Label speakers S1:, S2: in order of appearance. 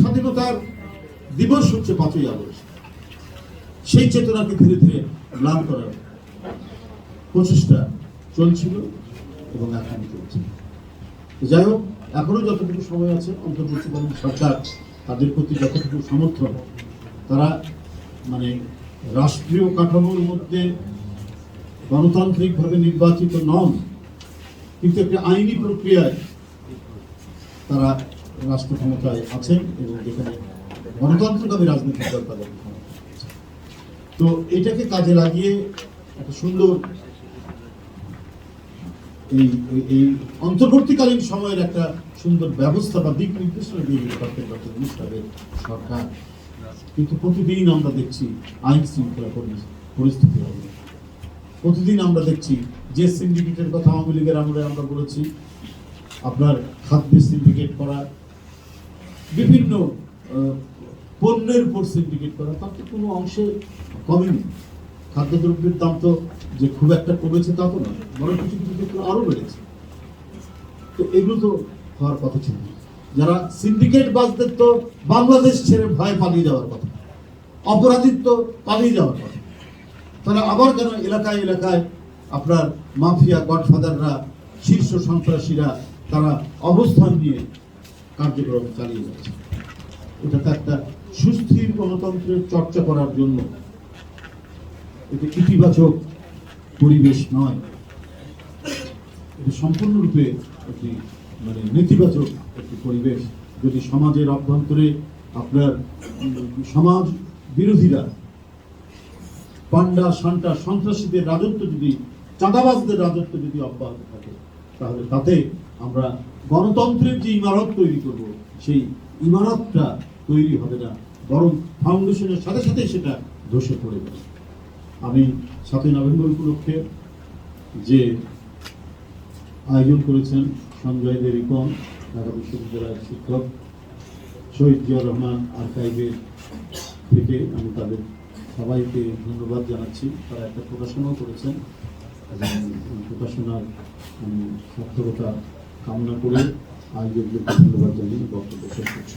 S1: স্বাধীনতার দিবস হচ্ছে পাঁচই আগস্ট। সেই চেতনাকে ধীরে ধীরে ম্লান করার প্রচেষ্টা চলছিল এবং এখন চলছে। যাই হোক, এখনও যতটুকু সময় আছে অন্তর্বর্তীকালীন সরকার তাদের প্রতি যতটুকু সমর্থন, তারা মানে রাষ্ট্রীয় কাঠামোর মধ্যে গণতান্ত্রিকভাবে নির্বাচিত নন, কিন্তু একটি আইনি প্রক্রিয়ায় তারা রাষ্ট্র ক্ষমতায় আছেন এবং যেখানে গণতন্ত্রকামী রাজনৈতিক দল তাদের তো এটাকে কাজে লাগিয়ে একটা সুন্দর এই, এই- অন্তর্বর্তীকালীন সময়ের একটা সুন্দর ব্যবস্থা বা দিক নির্দেশনা দিয়ে দিতে পারতেন ডক্টর সাহেবের সরকার। কিন্তু প্রতিদিন আমরা দেখছি আইন শৃঙ্খলা পরি- পরিস্থিতি হবে। প্রতিদিন আমরা দেখছি যে সিন্ডিকেটের কথা আওয়ামী লীগের আমলে আমরা বলেছি আপনার খাদ্যের সিন্ডিকেট করা, বিভিন্ন পণ্যের উপর সিন্ডিকেট করা, তার তো কোনো অংশে কমেনি। খাদ্যদ্রব্যের দাম তো যে খুব একটা কমেছে তা তো নয়, বরং কিছু কিছু ক্ষেত্রে আরও বেড়েছে। তো এগুলো তো হওয়ার কথা ছিল। যারা সিন্ডিকেট বাজদের তো বাংলাদেশ ছেড়ে ভয় পালিয়ে যাওয়ার কথা, অপরাধীর তো পালিয়ে যাওয়ার কথা। তাহলে আবার কেন এলাকায় এলাকায় আপনার মাফিয়া গডফাদাররা, শীর্ষ সন্ত্রাসীরা তারা অবস্থান নিয়ে কার্যক্রম চালিয়ে যাচ্ছে। এটা তো একটা সুস্থির গণতন্ত্রের চর্চা করার জন্য। এটা ইতিবাচক পরিবেশ নয়। এটা সম্পূর্ণরূপে একটি মানে নেতিবাচক একটি পরিবেশ। যদি সমাজের অভ্যন্তরে আপনার সমাজ বিরোধীরা পান্ডা সান্টা, সন্ত্রাসীদের রাজত্ব যদি, চাঁদাবাজদের রাজত্ব যদি অব্যাহত থাকে তাহলে তাতে আমরা গণতন্ত্রের যে ইমারত তৈরি করব, সেই ইমারতটা তৈরি হবে না, বরং ফাউন্ডেশনের সাথে সাথে সেটা ধসে পড়ে যাবে। আমি সাতই নভেম্বর উপলক্ষে যে আয়োজন করেছেন সঞ্জয় দে রিপন ঢাকা বিশ্ববিদ্যালয়ের শিক্ষক, শহীদ জিয়া রহমান আর্কাইভের থেকে আমি তাদের সবাইকে ধন্যবাদ জানাচ্ছি। তারা একটা প্রকাশনাও করেছেন। আমি সার্থকতা কামনা করে আয়োজকদের ধন্যবাদ জানিয়ে বক্তব্য শেষ করছি।